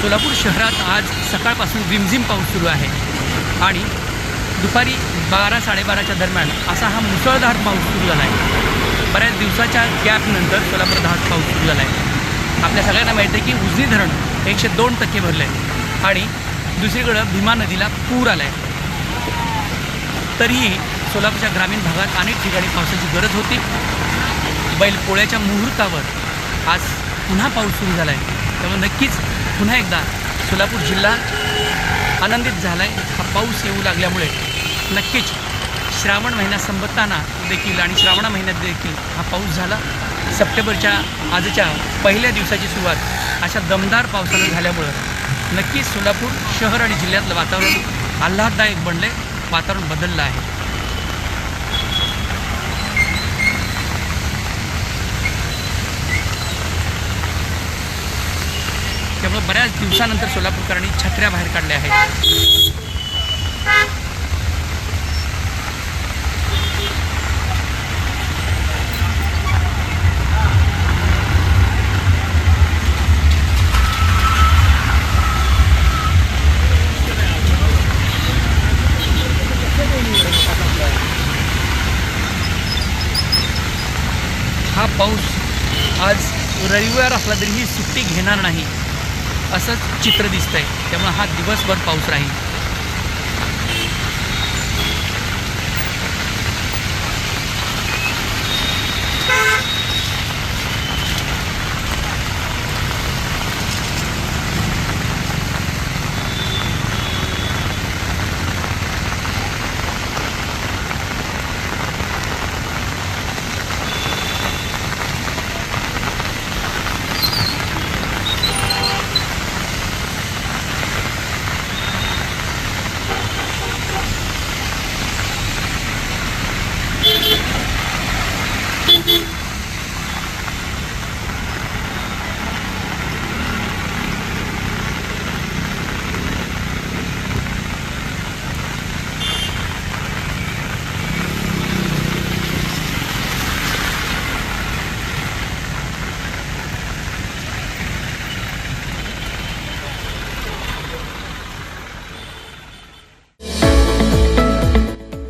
सोलापूर शहरात आज सकाळपासून रिमझिम पाऊस सुरू आहे. आणि दुपारी बारा साडेबाराच्या दरम्यान असा हा मुसळधार पाऊस सुरू झाला आहे बऱ्याच दिवसाच्या गॅपनंतर सोलापूर आज पाऊस सुरू झाला आहे आपल्या सगळ्यांना माहिती आहे की उजनी धरण एकशे दोन टक्के भरलं आहे आणि दुसरीकडं भीमा नदीला पूर आला आहे तरीही सोलापूरच्या ग्रामीण भागात अनेक ठिकाणी पावसाची गरज होती. बैलपोळ्याच्या मुहूर्तावर आज पुन्हा पाऊस सुरू झाला आहे त्यामुळे नक्कीच पुन्हा एकदा सोलापूर जिल्हा आनंदित झाला आहे हा पाऊस येऊ लागल्यामुळे नक्कीच श्रावण महिना संपताना देखील आणि श्रावण महिन्यात देखील हा पाऊस झाला. सप्टेंबरच्या आजच्या पहिल्या दिवसाची सुरुवात अशा दमदार पावसानं झाल्यामुळं नक्कीच सोलापूर शहर आणि जिल्ह्यातलं वातावरण आल्हाददायक बनले वातावरण बदललं आहे. त्यामुळे बऱ्याच दिवसानंतर सोलापूरकरांनी छत्र्या बाहेर काढल्या आहेत. हा पाऊस आज रविवार असला तरीही सुट्टी घेणार नाही. असंच चित्र दिसतंय. त्यामुळे हा दिवसभर पाऊस राहील.